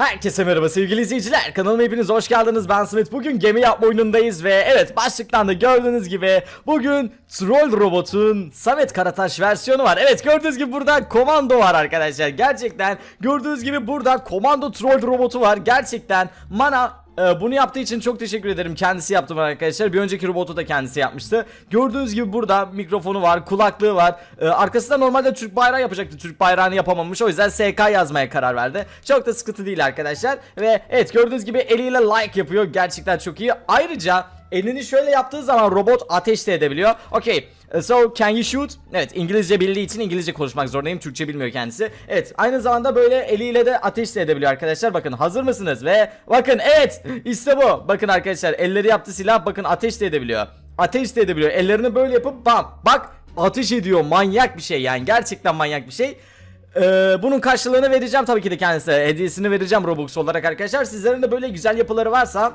Herkese merhaba sevgili izleyiciler. Kanalıma hepiniz hoş geldiniz. Ben Smith. Bugün gemi yapma oyunundayız ve evet başlıktan da gördüğünüz gibi bugün troll robotun Samet Karataş versiyonu var. Evet gördüğünüz gibi burada komando var arkadaşlar. Gerçekten gördüğünüz gibi burada komando troll robotu var. Gerçekten mana ee, bunu yaptığı için çok teşekkür ederim. Kendisi yaptı arkadaşlar. Bir önceki robotu da kendisi yapmıştı. Gördüğünüz gibi burada mikrofonu var, kulaklığı var. Ee, arkasında normalde Türk bayrağı yapacaktı. Türk bayrağını yapamamış. O yüzden SK yazmaya karar verdi. Çok da sıkıntı değil arkadaşlar. Ve evet gördüğünüz gibi eliyle like yapıyor. Gerçekten çok iyi. Ayrıca elini şöyle yaptığı zaman robot ateş de edebiliyor. Okey. Uh, So can you shoot? Evet İngilizce bildiği için İngilizce konuşmak zorundayım. Türkçe bilmiyor kendisi. Evet aynı zamanda böyle eliyle de ateş de edebiliyor arkadaşlar. Bakın hazır mısınız? Ve bakın evet işte bu. Bakın arkadaşlar elleri yaptı silah bakın ateş de edebiliyor. Ateş de edebiliyor. Ellerini böyle yapıp bam bak ateş ediyor. Manyak bir şey yani gerçekten manyak bir şey. Ee, bunun karşılığını vereceğim tabii ki de kendisine. Hediyesini vereceğim Robux olarak arkadaşlar. Sizlerin de böyle güzel yapıları varsa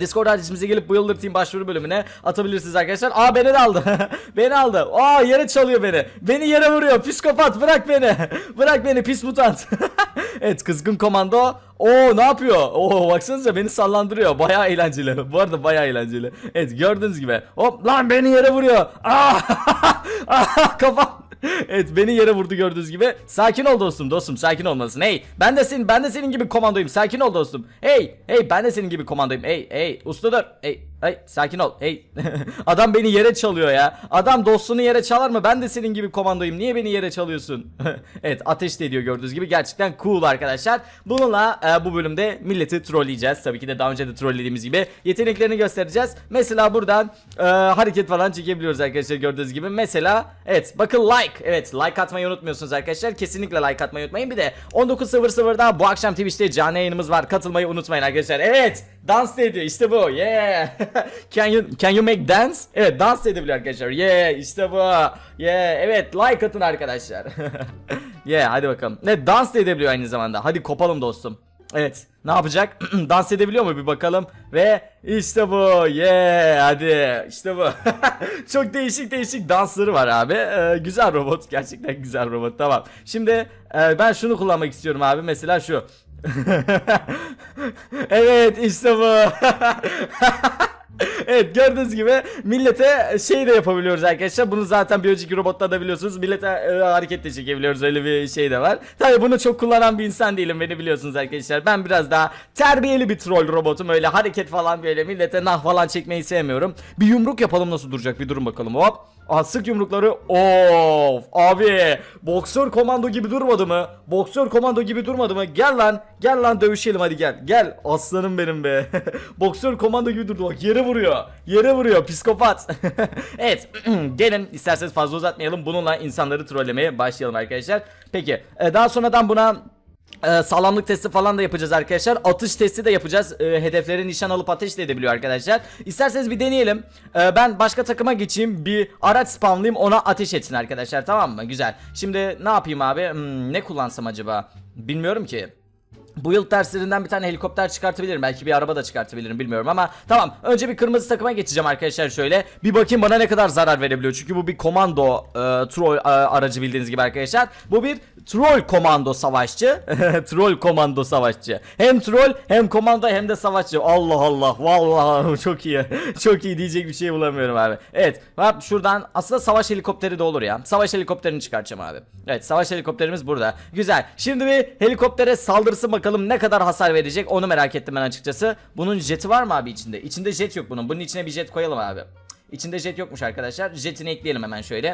Discord adresimize gelip Builder Team başvuru bölümüne atabilirsiniz arkadaşlar. Aa beni de aldı. beni aldı. Aa yere çalıyor beni. Beni yere vuruyor. Psikopat bırak beni. bırak beni pis mutant. evet kızgın komando. Oo ne yapıyor? Oo baksanıza beni sallandırıyor. Baya eğlenceli. Bu arada baya eğlenceli. Evet gördüğünüz gibi. Hop lan beni yere vuruyor. Aa, Aa kafam. Evet beni yere vurdu gördüğünüz gibi. Sakin ol dostum dostum sakin olmalısın. Hey ben de senin ben de senin gibi komandoyum. Sakin ol dostum. Hey hey ben de senin gibi komandoyum. Hey hey usta dur. Hey hey sakin ol. Hey adam beni yere çalıyor ya. Adam dostunu yere çalar mı? Ben de senin gibi komandoyum. Niye beni yere çalıyorsun? evet ateş de ediyor gördüğünüz gibi. Gerçekten cool arkadaşlar. Bununla e, bu bölümde milleti trolleyeceğiz. Tabii ki de daha önce de trollediğimiz gibi yeteneklerini göstereceğiz. Mesela buradan e, hareket falan çekebiliyoruz arkadaşlar gördüğünüz gibi. Mesela evet bakın like. Evet like atmayı unutmuyorsunuz arkadaşlar. Kesinlikle like atmayı unutmayın. Bir de 19.00'da bu akşam Twitch'te canlı yayınımız var. Katılmayı unutmayın arkadaşlar. Evet dans da ediyor işte bu. Yeah. can you can you make dance? Evet dans da edebiliyor arkadaşlar. Yeah işte bu. Yeah evet like atın arkadaşlar. yeah hadi bakalım. Ne dans da edebiliyor aynı zamanda. Hadi kopalım dostum. Evet. Ne yapacak? Dans edebiliyor mu bir bakalım. Ve işte bu. Yeah. Hadi. İşte bu. Çok değişik değişik dansları var abi. Ee, güzel robot. Gerçekten güzel robot. Tamam. Şimdi e, ben şunu kullanmak istiyorum abi. Mesela şu. evet işte bu. Evet gördüğünüz gibi millete şey de yapabiliyoruz arkadaşlar. Bunu zaten bir önceki robotta da biliyorsunuz. Millete e, hareket de çekebiliyoruz. Öyle bir şey de var. Tabii bunu çok kullanan bir insan değilim. Beni biliyorsunuz arkadaşlar. Ben biraz daha terbiyeli bir troll robotum. Öyle hareket falan böyle millete nah falan çekmeyi sevmiyorum. Bir yumruk yapalım nasıl duracak bir durun bakalım. Hop. Aha sık yumrukları. Of abi. Boksör komando gibi durmadı mı? Boksör komando gibi durmadı mı? Gel lan. Gel lan dövüşelim hadi gel. Gel. Aslanım benim be. Boksör komando gibi durdu. Bak yere vuruyor. Yere vuruyor. Psikopat. evet. Gelin isterseniz fazla uzatmayalım. Bununla insanları trollemeye başlayalım arkadaşlar. Peki. e, Daha sonradan buna ee, sağlamlık testi falan da yapacağız arkadaşlar. Atış testi de yapacağız. Ee, hedefleri nişan alıp ateş de edebiliyor arkadaşlar. İsterseniz bir deneyelim. Ee, ben başka takıma geçeyim. Bir araç spamlayayım ona ateş etsin arkadaşlar tamam mı? Güzel. Şimdi ne yapayım abi? Hmm, ne kullansam acaba? Bilmiyorum ki. Bu yıl derslerinden bir tane helikopter çıkartabilirim. Belki bir araba da çıkartabilirim bilmiyorum ama tamam. Önce bir kırmızı takıma geçeceğim arkadaşlar şöyle. Bir bakayım bana ne kadar zarar verebiliyor. Çünkü bu bir komando e, troll e, aracı bildiğiniz gibi arkadaşlar. Bu bir troll komando savaşçı. troll komando savaşçı. Hem troll hem komando hem de savaşçı. Allah Allah. Vallahi çok iyi. çok iyi diyecek bir şey bulamıyorum abi. Evet. Bak şuradan aslında savaş helikopteri de olur ya. Savaş helikopterini çıkartacağım abi. Evet savaş helikopterimiz burada. Güzel. Şimdi bir helikoptere saldırısı bakalım ne kadar hasar verecek onu merak ettim ben açıkçası. Bunun jeti var mı abi içinde? İçinde jet yok bunun. Bunun içine bir jet koyalım abi. İçinde jet yokmuş arkadaşlar. Jetini ekleyelim hemen şöyle.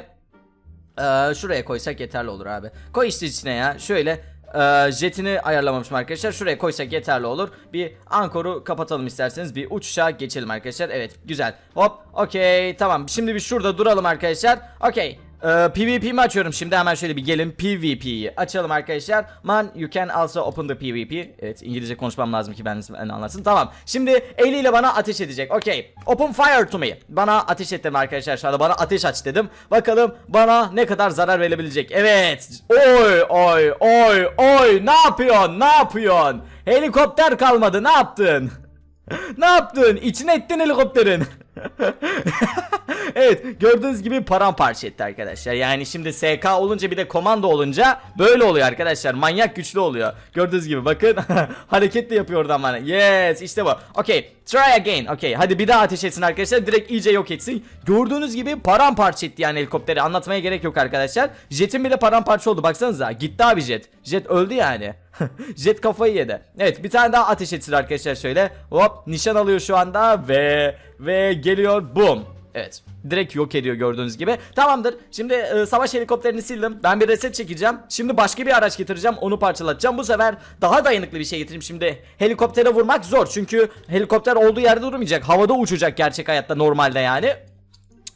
Ee, şuraya koysak yeterli olur abi. Koy işte içine ya. Şöyle e, jetini ayarlamamışım arkadaşlar. Şuraya koysak yeterli olur. Bir ankoru kapatalım isterseniz. Bir uçuşa geçelim arkadaşlar. Evet güzel. Hop okey tamam. Şimdi bir şurada duralım arkadaşlar. Okey. Ee, PvP açıyorum şimdi hemen şöyle bir gelin PvP'yi açalım arkadaşlar. Man you can also open the PvP. Evet İngilizce konuşmam lazım ki ben, ben anlatsın. Tamam. Şimdi eliyle bana ateş edecek. Okey. Open fire to me. Bana ateş ettim arkadaşlar şu anda bana ateş aç dedim. Bakalım bana ne kadar zarar verebilecek. Evet. Oy oy oy oy ne yapıyorsun ne yapıyorsun? Helikopter kalmadı ne yaptın? ne yaptın? İçine ettin helikopterin. evet gördüğünüz gibi paramparça etti arkadaşlar. Yani şimdi SK olunca bir de komando olunca böyle oluyor arkadaşlar. Manyak güçlü oluyor. Gördüğünüz gibi bakın hareket de yapıyor oradan bana. Yes işte bu. Okay try again. Okay hadi bir daha ateş etsin arkadaşlar. Direkt iyice yok etsin. Gördüğünüz gibi paramparça etti yani helikopteri. Anlatmaya gerek yok arkadaşlar. Jet'in bile paramparça oldu baksanıza. Gitti abi jet. Jet öldü yani. jet kafayı yedi. Evet bir tane daha ateş etsin arkadaşlar şöyle. Hop nişan alıyor şu anda ve ve geliyor boom. Evet. Direkt yok ediyor gördüğünüz gibi. Tamamdır. Şimdi e, savaş helikopterini sildim. Ben bir reset çekeceğim. Şimdi başka bir araç getireceğim. Onu parçalatacağım. Bu sefer daha dayanıklı bir şey getireyim. Şimdi helikoptere vurmak zor. Çünkü helikopter olduğu yerde durmayacak. Havada uçacak gerçek hayatta normalde yani.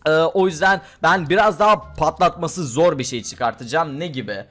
Ee, o yüzden ben biraz daha patlatması zor bir şey çıkartacağım. Ne gibi?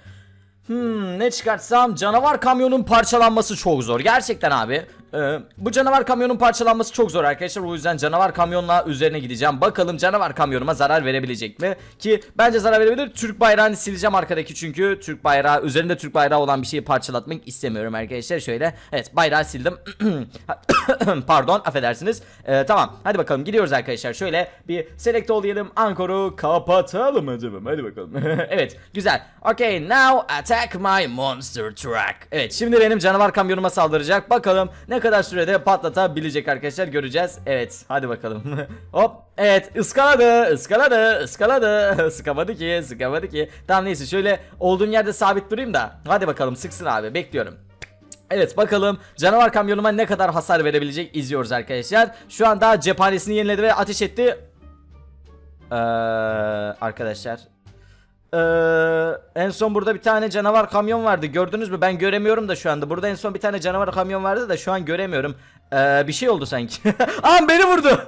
Hmm, ne çıkartsam canavar kamyonun parçalanması çok zor. Gerçekten abi. Ee, bu canavar kamyonun parçalanması çok zor arkadaşlar. O yüzden canavar kamyonla üzerine gideceğim. Bakalım canavar kamyonuma zarar verebilecek mi? Ki bence zarar verebilir. Türk bayrağını sileceğim arkadaki çünkü Türk bayrağı üzerinde Türk bayrağı olan bir şeyi parçalatmak istemiyorum arkadaşlar. Şöyle evet bayrağı sildim. Pardon affedersiniz. Ee, tamam hadi bakalım gidiyoruz arkadaşlar. Şöyle bir select ol diyelim. Ankor'u kapatalım acaba. Hadi bakalım. evet güzel. Okay now attack my monster truck. Evet şimdi benim canavar kamyonuma saldıracak. Bakalım ne kadar sürede patlatabilecek arkadaşlar göreceğiz. Evet hadi bakalım. Hop evet ıskaladı ıskaladı ıskaladı. Sıkamadı ki sıkamadı ki. Tamam neyse şöyle olduğum yerde sabit durayım da. Hadi bakalım sıksın abi bekliyorum. Evet bakalım canavar kamyonuma ne kadar hasar verebilecek izliyoruz arkadaşlar. Şu anda cephanesini yeniledi ve ateş etti. Ee, arkadaşlar. Ee, en son burada bir tane canavar kamyon vardı. Gördünüz mü? Ben göremiyorum da şu anda. Burada en son bir tane canavar kamyon vardı da şu an göremiyorum. Ee, bir şey oldu sanki. Aa beni vurdu.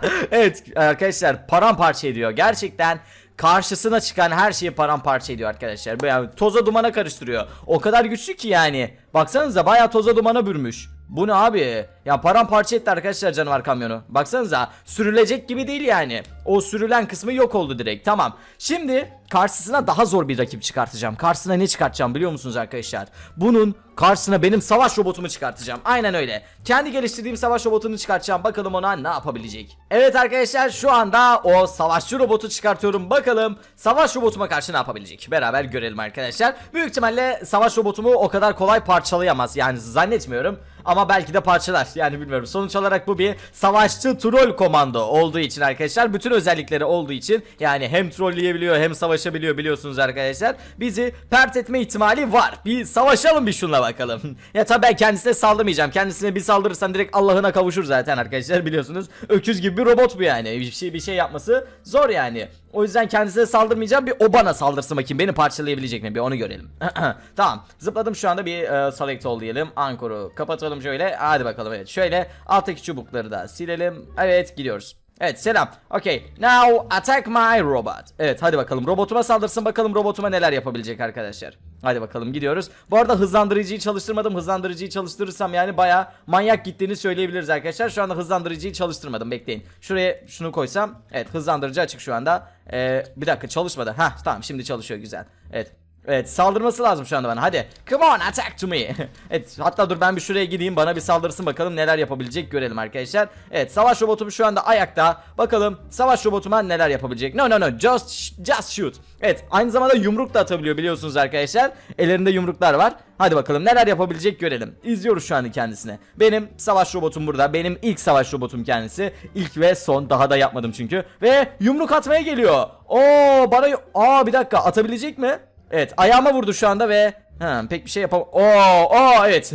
Evet arkadaşlar paramparça ediyor. Gerçekten karşısına çıkan her şeyi paramparça ediyor arkadaşlar. Böyle toza dumana karıştırıyor. O kadar güçlü ki yani. Baksanıza bayağı toza dumana bürmüş. Bu ne abi? Ya paramparça etti arkadaşlar canavar kamyonu. Baksanıza sürülecek gibi değil yani. O sürülen kısmı yok oldu direkt. Tamam. Şimdi karşısına daha zor bir rakip çıkartacağım. Karşısına ne çıkartacağım biliyor musunuz arkadaşlar? Bunun karşısına benim savaş robotumu çıkartacağım. Aynen öyle. Kendi geliştirdiğim savaş robotunu çıkartacağım. Bakalım ona ne yapabilecek. Evet arkadaşlar şu anda o savaşçı robotu çıkartıyorum. Bakalım savaş robotuma karşı ne yapabilecek. Beraber görelim arkadaşlar. Büyük ihtimalle savaş robotumu o kadar kolay parçalayamaz. Yani zannetmiyorum. Ama belki de parçalar. Yani bilmiyorum. Sonuç olarak bu bir savaşçı troll komando olduğu için arkadaşlar. Bütün özellikleri olduğu için yani hem trollleyebiliyor hem savaşabiliyor biliyorsunuz arkadaşlar. Bizi pert etme ihtimali var. Bir savaşalım bir şunla bakalım. ya tabii ben kendisine saldırmayacağım. Kendisine bir saldırırsam direkt Allah'ına kavuşur zaten arkadaşlar biliyorsunuz. Öküz gibi bir robot bu yani. Bir şey bir şey yapması zor yani. O yüzden kendisine saldırmayacağım. Bir o bana saldırsın bakayım. Beni parçalayabilecek mi? Bir onu görelim. tamam. Zıpladım şu anda bir e, select ol diyelim. Ankor'u kapatalım şöyle. Hadi bakalım evet. Şöyle alttaki çubukları da silelim. Evet gidiyoruz. Evet selam. Okay. Now attack my robot. Evet hadi bakalım. Robotuma saldırsın bakalım robotuma neler yapabilecek arkadaşlar. Hadi bakalım gidiyoruz. Bu arada hızlandırıcıyı çalıştırmadım. Hızlandırıcıyı çalıştırırsam yani baya manyak gittiğini söyleyebiliriz arkadaşlar. Şu anda hızlandırıcıyı çalıştırmadım. Bekleyin. Şuraya şunu koysam. Evet hızlandırıcı açık şu anda. Ee, bir dakika çalışmadı. Ha tamam şimdi çalışıyor güzel. Evet. Evet saldırması lazım şu anda bana. Hadi. Come on attack to me. Evet hatta dur ben bir şuraya gideyim. Bana bir saldırsın bakalım neler yapabilecek görelim arkadaşlar. Evet savaş robotum şu anda ayakta. Bakalım savaş robotuma neler yapabilecek. No no no just, just shoot. Evet aynı zamanda yumruk da atabiliyor biliyorsunuz arkadaşlar. Ellerinde yumruklar var. Hadi bakalım neler yapabilecek görelim. İzliyoruz şu anda kendisine Benim savaş robotum burada. Benim ilk savaş robotum kendisi. İlk ve son. Daha da yapmadım çünkü. Ve yumruk atmaya geliyor. Oo bana Aa bir dakika. Atabilecek mi? Evet ayağıma vurdu şu anda ve Ha, pek bir şey yapam. Oo, oo evet.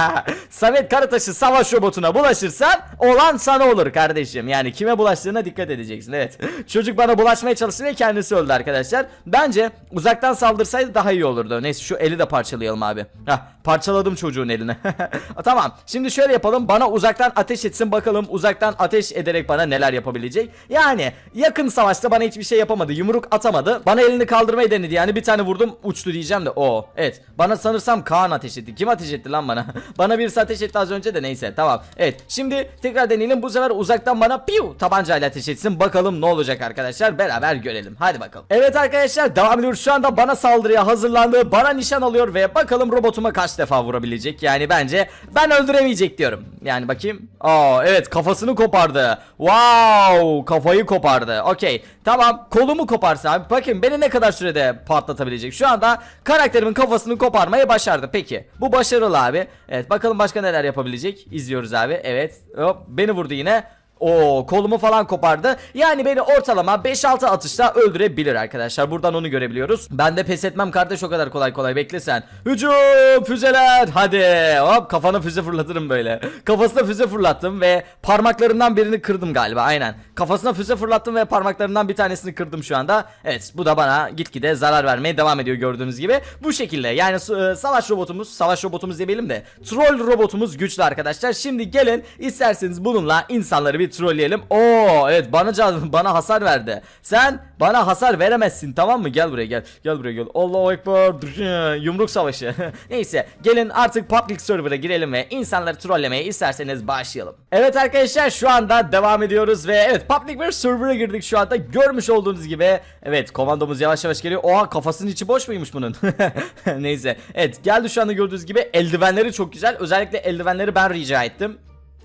Samet Karataş'ı savaş robotuna bulaşırsan olan sana olur kardeşim. Yani kime bulaştığına dikkat edeceksin. Evet. Çocuk bana bulaşmaya çalıştı ve kendisi öldü arkadaşlar. Bence uzaktan saldırsaydı daha iyi olurdu. Neyse şu eli de parçalayalım abi. Hah, parçaladım çocuğun elini. tamam. Şimdi şöyle yapalım. Bana uzaktan ateş etsin bakalım. Uzaktan ateş ederek bana neler yapabilecek. Yani yakın savaşta bana hiçbir şey yapamadı. Yumruk atamadı. Bana elini kaldırmayı denedi. Yani bir tane vurdum uçtu diyeceğim de. O. Evet. Bana sanırsam Kaan ateş etti. Kim ateş etti lan bana? bana birisi ateş etti az önce de neyse tamam. Evet şimdi tekrar deneyelim. Bu sefer uzaktan bana piu tabancayla ateş etsin. Bakalım ne olacak arkadaşlar. Beraber görelim. Hadi bakalım. Evet arkadaşlar devam ediyoruz. Şu anda bana saldırıya hazırlandı. Bana nişan alıyor ve bakalım robotuma kaç defa vurabilecek. Yani bence ben öldüremeyecek diyorum. Yani bakayım. Aa evet kafasını kopardı. Wow kafayı kopardı. Okey. Tamam kolumu koparsa abi. Bakın beni ne kadar sürede patlatabilecek. Şu anda karakterimin kafasını koparmayı başardı. Peki. Bu başarılı abi. Evet bakalım başka neler yapabilecek. İzliyoruz abi. Evet. Hop beni vurdu yine. O kolumu falan kopardı. Yani beni ortalama 5-6 atışta öldürebilir arkadaşlar. Buradan onu görebiliyoruz. Ben de pes etmem kardeş o kadar kolay kolay bekle sen. Hücum füzeler. Hadi. Hop kafana füze fırlatırım böyle. Kafasına füze fırlattım ve parmaklarından birini kırdım galiba. Aynen. Kafasına füze fırlattım ve parmaklarından bir tanesini kırdım şu anda. Evet bu da bana gitgide zarar vermeye devam ediyor gördüğünüz gibi. Bu şekilde yani e, savaş robotumuz, savaş robotumuz demeyelim de troll robotumuz güçlü arkadaşlar. Şimdi gelin isterseniz bununla insanları bir trolleyelim. Oo evet bana bana hasar verdi. Sen bana hasar veremezsin tamam mı? Gel buraya gel. Gel buraya gel. Allahu ekber. Yumruk savaşı. Neyse gelin artık public server'a girelim ve insanları trollemeye isterseniz başlayalım. Evet arkadaşlar şu anda devam ediyoruz ve evet public bir server'a girdik şu anda. Görmüş olduğunuz gibi evet komandomuz yavaş yavaş geliyor. Oha kafasının içi boş muymuş bunun? Neyse. Evet geldi şu anda gördüğünüz gibi eldivenleri çok güzel. Özellikle eldivenleri ben rica ettim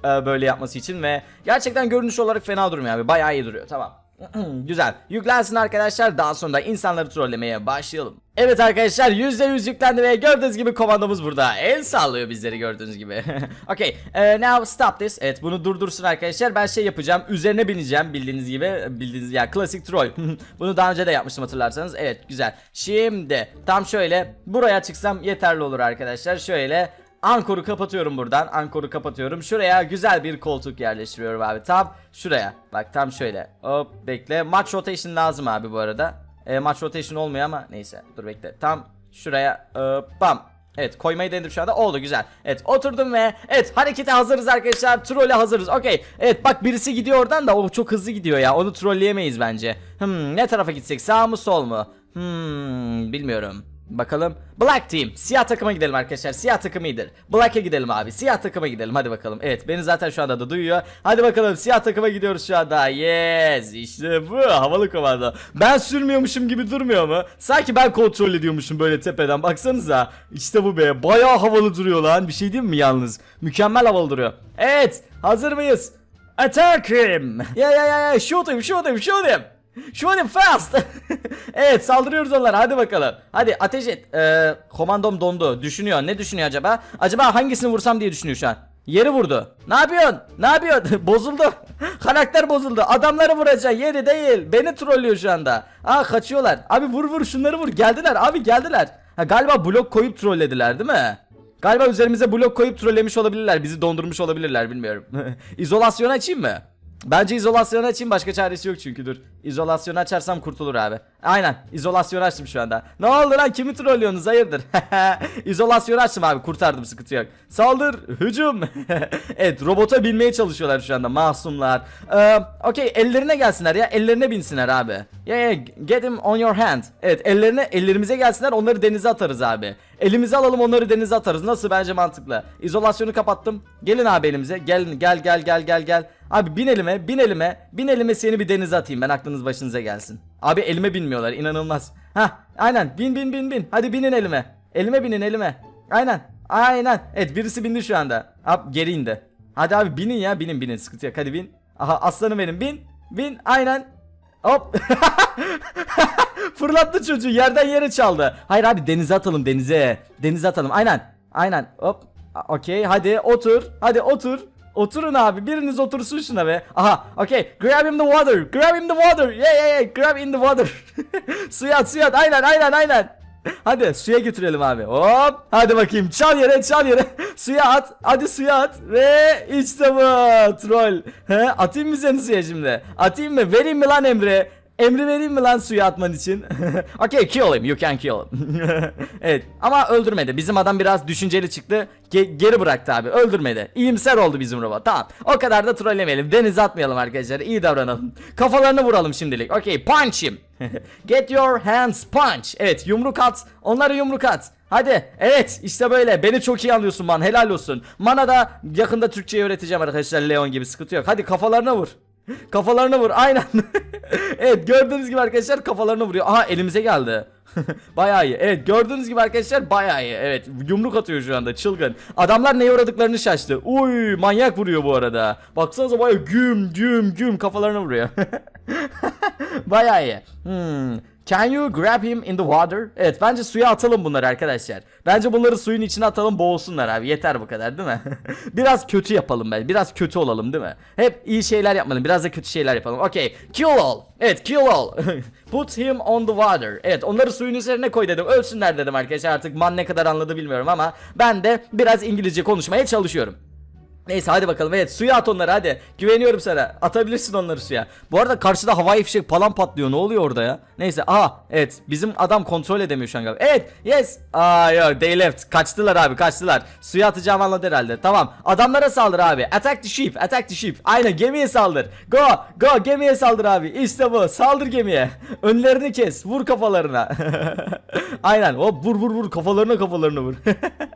e, böyle yapması için ve gerçekten görünüş olarak fena durmuyor abi. Bayağı iyi duruyor. Tamam. Güzel. Yüklensin arkadaşlar. Daha sonra da insanları trollemeye başlayalım. Evet arkadaşlar %100 yüklendi ve gördüğünüz gibi komandomuz burada. El sallıyor bizleri gördüğünüz gibi. okay. e, now stop this. Evet bunu durdursun arkadaşlar. Ben şey yapacağım. Üzerine bineceğim bildiğiniz gibi. Bildiğiniz ya klasik troll. bunu daha önce de yapmıştım hatırlarsanız. Evet güzel. Şimdi tam şöyle buraya çıksam yeterli olur arkadaşlar. Şöyle Ankor'u kapatıyorum buradan. Ankor'u kapatıyorum. Şuraya güzel bir koltuk yerleştiriyorum abi. Tam şuraya. Bak tam şöyle. Hop bekle. Match rotation lazım abi bu arada. E, match rotation olmuyor ama neyse. Dur bekle. Tam şuraya. Hop bam. Evet koymayı denedim şu anda oldu güzel Evet oturdum ve evet harekete hazırız arkadaşlar Trolle hazırız okey Evet bak birisi gidiyor oradan da o çok hızlı gidiyor ya Onu trolleyemeyiz bence Hmm ne tarafa gitsek sağ mı sol mu Hmm bilmiyorum Bakalım. Black Team. Siyah takıma gidelim arkadaşlar. Siyah takım iyidir. Black'e gidelim abi. Siyah takıma gidelim. Hadi bakalım. Evet beni zaten şu anda da duyuyor. Hadi bakalım. Siyah takıma gidiyoruz şu anda. Yes. işte bu. Havalı komando. Ben sürmüyormuşum gibi durmuyor mu? Sanki ben kontrol ediyormuşum böyle tepeden. Baksanıza. İşte bu be. Bayağı havalı duruyor lan. Bir şey diyeyim mi yalnız? Mükemmel havalı duruyor. Evet. Hazır mıyız? Attack him. Ya ya ya ya. Shoot him. Shoot him. Shoot him. Shoot him fast. evet saldırıyoruz onlara hadi bakalım. Hadi ateş et. Ee, komandom dondu. Düşünüyor. Ne düşünüyor acaba? Acaba hangisini vursam diye düşünüyor şu an. Yeri vurdu. Ne yapıyorsun? Ne yapıyorsun? bozuldu. Karakter bozuldu. Adamları vuracak yeri değil. Beni trollüyor şu anda. Aa kaçıyorlar. Abi vur vur şunları vur. Geldiler abi geldiler. Ha, galiba blok koyup trollediler değil mi? Galiba üzerimize blok koyup trollemiş olabilirler. Bizi dondurmuş olabilirler bilmiyorum. İzolasyon açayım mı? Bence izolasyonu açayım başka çaresi yok çünkü dur. İzolasyonu açarsam kurtulur abi. Aynen izolasyonu açtım şu anda. Ne oldu lan kimi trollüyorsunuz hayırdır? İzolasyonu açtım abi kurtardım sıkıntı yok. Saldır hücum. evet robota binmeye çalışıyorlar şu anda masumlar. Ee, Okey ellerine gelsinler ya ellerine binsinler abi. Yeah, yeah get him on your hand. Evet ellerine ellerimize gelsinler onları denize atarız abi. Elimize alalım onları denize atarız. Nasıl bence mantıklı. İzolasyonu kapattım. Gelin abi elimize. Gelin gel gel gel gel gel. Abi bin elime bin elime bin elime seni bir denize atayım ben aklınız başınıza gelsin. Abi elime binmiyorlar inanılmaz. Ha aynen bin bin bin bin. Hadi binin elime. Elime binin elime. Aynen. Aynen. Evet birisi bindi şu anda. Abi geri indi. Hadi abi binin ya binin binin sıkıntı yok hadi bin. Aha aslanım benim bin. Bin aynen. Hop. Fırlattı çocuğu yerden yere çaldı. Hayır abi denize atalım denize. Denize atalım aynen. Aynen hop. Okey hadi otur. Hadi otur. Oturun abi biriniz otursun şuna be. Aha okey grab him the water. Grab him the water. Yeah yeah yeah grab in the water. suya at suya at aynen aynen aynen. Hadi suya götürelim abi. Hop. Hadi bakayım. Çal yere çal yere. suya at. Hadi suya at. Ve işte bu. Troll. He, atayım mı seni suya şimdi? Atayım mı? Vereyim mi lan Emre? Emri vereyim mi lan suya atman için? okay kill him. You can kill him. evet ama öldürmedi. Bizim adam biraz düşünceli çıktı. Ge- geri bıraktı abi. Öldürmedi. İyimser oldu bizim robot. Tamam. O kadar da trollemeyelim. Denize atmayalım arkadaşlar. İyi davranalım. Kafalarını vuralım şimdilik. Okay punch him. Get your hands punch. Evet yumruk at. Onlara yumruk at. Hadi evet işte böyle beni çok iyi anlıyorsun man helal olsun. Mana da yakında Türkçeyi öğreteceğim arkadaşlar Leon gibi sıkıntı yok. Hadi kafalarına vur. Kafalarına vur aynen. evet gördüğünüz gibi arkadaşlar kafalarına vuruyor. Aha elimize geldi. bayağı iyi. Evet gördüğünüz gibi arkadaşlar bayağı iyi. Evet yumruk atıyor şu anda çılgın. Adamlar neye uğradıklarını şaştı. Uy manyak vuruyor bu arada. Baksanıza bayağı güm güm güm kafalarına vuruyor. bayağı iyi. Hmm. Can you grab him in the water? Evet bence suya atalım bunları arkadaşlar. Bence bunları suyun içine atalım boğulsunlar abi. Yeter bu kadar değil mi? biraz kötü yapalım ben. Biraz kötü olalım değil mi? Hep iyi şeyler yapmalım. Biraz da kötü şeyler yapalım. Okay. Kill all. Evet kill all. Put him on the water. Evet onları suyun üzerine koy dedim. Ölsünler dedim arkadaşlar. Artık man ne kadar anladı bilmiyorum ama ben de biraz İngilizce konuşmaya çalışıyorum. Neyse hadi bakalım. Evet suya at onları hadi. Güveniyorum sana. Atabilirsin onları suya. Bu arada karşıda havai fişek falan patlıyor. Ne oluyor orada ya? Neyse aha evet. Bizim adam kontrol edemiyor şu an galiba. Evet yes. Aa yok they left. Kaçtılar abi kaçtılar. Suya atacağım anladı herhalde. Tamam. Adamlara saldır abi. Attack the ship attack the ship. Aynen gemiye saldır. Go go gemiye saldır abi. İşte bu. Saldır gemiye. Önlerini kes. Vur kafalarına. Aynen hop vur vur vur. Kafalarına kafalarına vur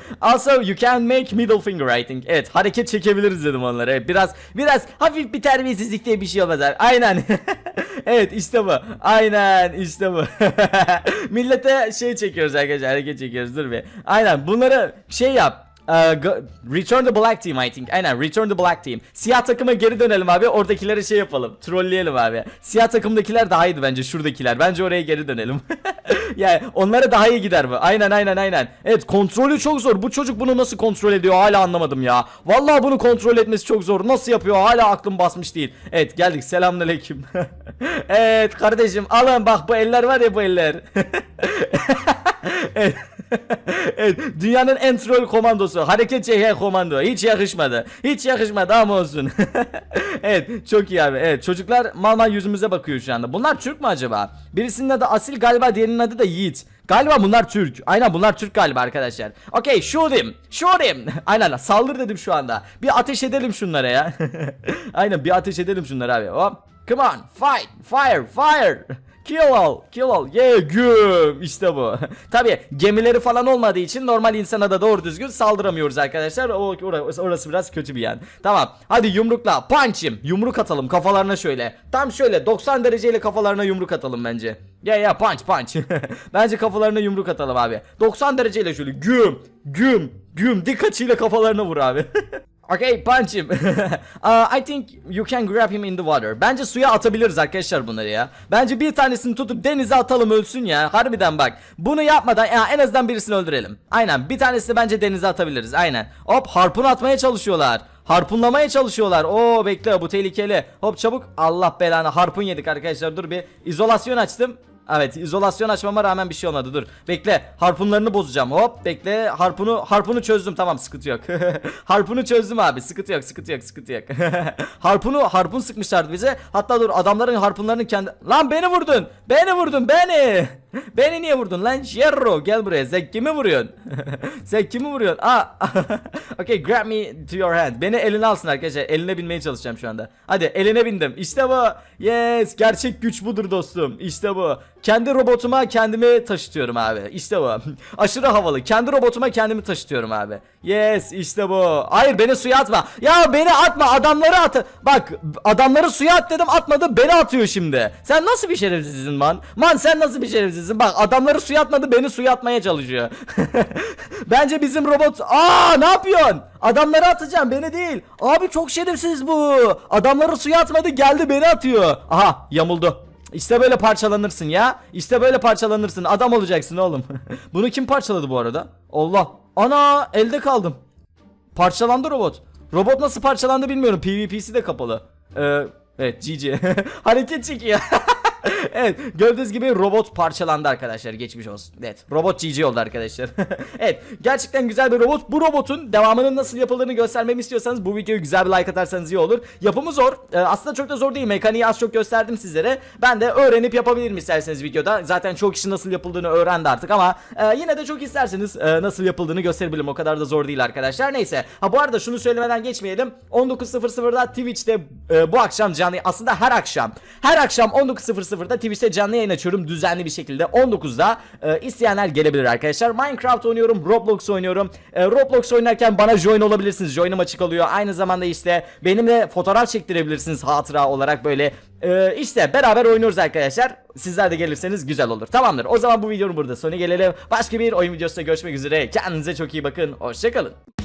Also you can make middle finger think. Evet hareket çekebiliriz dedim onlara. Biraz biraz hafif bir terbiyesizlik diye bir şey olmaz abi. Aynen. evet işte bu. Aynen işte bu. Millete şey çekiyoruz arkadaşlar hareket çekiyoruz dur bir. Aynen bunları şey yap. Uh, return the black team I think. Aynen return the black team. Siyah takıma geri dönelim abi. Oradakilere şey yapalım. Trolleyelim abi. Siyah takımdakiler daha iyiydi bence şuradakiler. Bence oraya geri dönelim. yani onlara daha iyi gider bu. Aynen aynen aynen. Evet kontrolü çok zor. Bu çocuk bunu nasıl kontrol ediyor hala anlamadım ya. Vallahi bunu kontrol etmesi çok zor. Nasıl yapıyor hala aklım basmış değil. Evet geldik selamünaleyküm. evet kardeşim alın bak bu eller var ya bu eller. evet. evet, dünyanın en troll komandosu. Hareket çeken komando. Hiç yakışmadı. Hiç yakışmadı ama olsun. evet, çok iyi abi. Evet, çocuklar mal mal yüzümüze bakıyor şu anda. Bunlar Türk mü acaba? Birisinin adı Asil galiba, diğerinin adı da Yiğit. Galiba bunlar Türk. Aynen bunlar Türk galiba arkadaşlar. Okay, shoot him. Shoot him. Aynen saldır dedim şu anda. Bir ateş edelim şunlara ya. Aynen bir ateş edelim şunlara abi. Hop. Come on. Fight. Fire. Fire. Kill all, kill all. Yeah, güm. İşte bu. Tabi gemileri falan olmadığı için normal insana da doğru düzgün saldıramıyoruz arkadaşlar. O orası, orası biraz kötü bir yan. Tamam. Hadi yumrukla. Punch him. Yumruk atalım kafalarına şöyle. Tam şöyle 90 dereceyle kafalarına yumruk atalım bence. Ya yeah, ya yeah, punch punch. bence kafalarına yumruk atalım abi. 90 dereceyle şöyle güm güm güm dik açıyla kafalarına vur abi. Okay, punch him. uh, I think you can grab him in the water. Bence suya atabiliriz arkadaşlar bunları ya. Bence bir tanesini tutup denize atalım ölsün ya. Harbiden bak. Bunu yapmadan ya en azından birisini öldürelim. Aynen. Bir tanesini bence denize atabiliriz. Aynen. Hop harpun atmaya çalışıyorlar. Harpunlamaya çalışıyorlar. Oo bekle bu tehlikeli. Hop çabuk. Allah belanı harpun yedik arkadaşlar. Dur bir izolasyon açtım. Evet izolasyon açmama rağmen bir şey olmadı. Dur bekle. Harpunlarını bozacağım. Hop bekle. Harpunu harpunu çözdüm. Tamam sıkıntı yok. Harpunu çözdüm abi. Sıkıntı yok sıkıntı yok sıkıntı yok. Harpunu harpun sıkmışlardı bize. Hatta dur adamların harpunlarını kendi lan beni vurdun! Beni vurdun beni beni niye vurdun lan Jerro gel buraya sen kimi vuruyorsun sen kimi vuruyorsun aa okay grab me to your hand beni eline alsın arkadaşlar eline binmeye çalışacağım şu anda hadi eline bindim işte bu yes gerçek güç budur dostum işte bu kendi robotuma kendimi taşıtıyorum abi. İşte bu. Aşırı havalı. Kendi robotuma kendimi taşıtıyorum abi. Yes işte bu. Hayır beni suya atma. Ya beni atma adamları at. Bak adamları suya at dedim atmadı beni atıyor şimdi. Sen nasıl bir şerefsizsin man? Man sen nasıl bir şerefsizsin? Bak adamları suya atmadı beni suya atmaya çalışıyor. Bence bizim robot... Aa ne yapıyorsun? Adamları atacağım beni değil. Abi çok şerefsiz bu. Adamları suya atmadı geldi beni atıyor. Aha yamuldu. İşte böyle parçalanırsın ya. İşte böyle parçalanırsın. Adam olacaksın oğlum. Bunu kim parçaladı bu arada? Allah. Ana elde kaldım. Parçalandı robot. Robot nasıl parçalandı bilmiyorum. PvP'si de kapalı. Ee, evet GG. Hareket çekiyor. evet gördüğünüz gibi robot parçalandı arkadaşlar geçmiş olsun. Evet robot GG oldu arkadaşlar. evet gerçekten güzel bir robot. Bu robotun devamının nasıl yapıldığını göstermemi istiyorsanız bu videoyu güzel bir like atarsanız iyi olur. Yapımı zor. Ee, aslında çok da zor değil. Mekaniği az çok gösterdim sizlere. Ben de öğrenip yapabilirim isterseniz videoda. Zaten çok kişi nasıl yapıldığını öğrendi artık ama e, yine de çok isterseniz e, nasıl yapıldığını gösterebilirim. O kadar da zor değil arkadaşlar. Neyse. Ha bu arada şunu söylemeden geçmeyelim. 19.00'da Twitch'te e, bu akşam canlı aslında her akşam her akşam 19.00 18.00'da Twitch'te canlı yayın açıyorum düzenli bir şekilde 19'da e, isteyenler gelebilir arkadaşlar. Minecraft oynuyorum, Roblox oynuyorum. E, Roblox oynarken bana join olabilirsiniz. Join'um açık oluyor. Aynı zamanda işte benimle fotoğraf çektirebilirsiniz hatıra olarak böyle. E, işte beraber oynuyoruz arkadaşlar. Sizler de gelirseniz güzel olur. Tamamdır. O zaman bu videonun burada sonu gelelim. Başka bir oyun videosunda görüşmek üzere. Kendinize çok iyi bakın. Hoşçakalın.